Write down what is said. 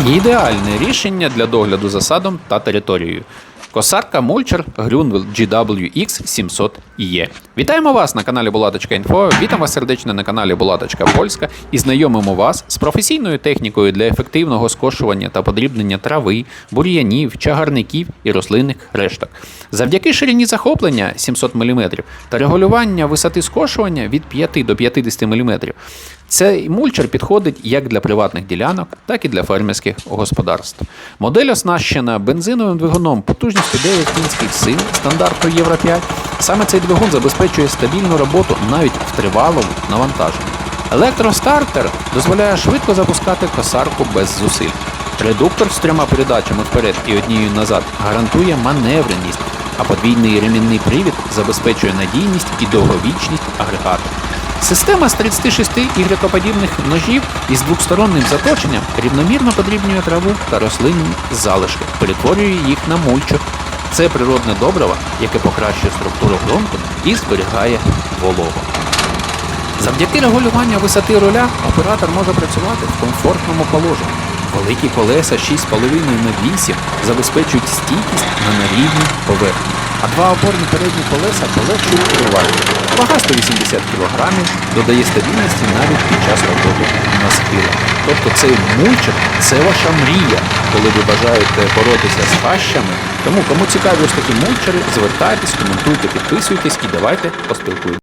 Ідеальне рішення для догляду за садом та територією. Косарка Мульчер Grunwald GWX 700 e Вітаємо вас на каналі Булаточка Інфо. Вітаємо вас сердечно на каналі Булаточка Польська і знайомимо вас з професійною технікою для ефективного скошування та подрібнення трави, бур'янів, чагарників і рослинних решток. Завдяки ширині захоплення 700 мм та регулювання висоти скошування від 5 до 50 мм. Цей мульчер підходить як для приватних ділянок, так і для фермерських господарств. Модель оснащена бензиновим двигуном потужністю 9 кінських сил стандарту Євро 5. Саме цей двигун забезпечує стабільну роботу навіть в тривалому навантаженні. Електростартер дозволяє швидко запускати косарку без зусиль. Редуктор з трьома передачами вперед і однією назад гарантує маневреність, а подвійний ремінний привід забезпечує надійність і довговічність агрегату. Система з 36 ігрекоподібних ножів із двохсторонним заточенням рівномірно подрібнює траву та рослинні залишки, перетворює їх на мульчу. Це природне добриво, яке покращує структуру ґрунту і зберігає вологу. Завдяки регулюванню висоти руля оператор може працювати в комфортному положенні. Великі колеса 6,5 на 8 забезпечують стійкість на нерівній поверхні, а два опорні передні колеса полегшують керування. Вага 180 кг додає стабільності навіть під час роботи на схилах. Тобто цей мульчик це ваша мрія, коли ви бажаєте боротися з хащами. Тому кому цікаві ось такі мульчери, звертайтесь, коментуйте, підписуйтесь і давайте поспілкуємося.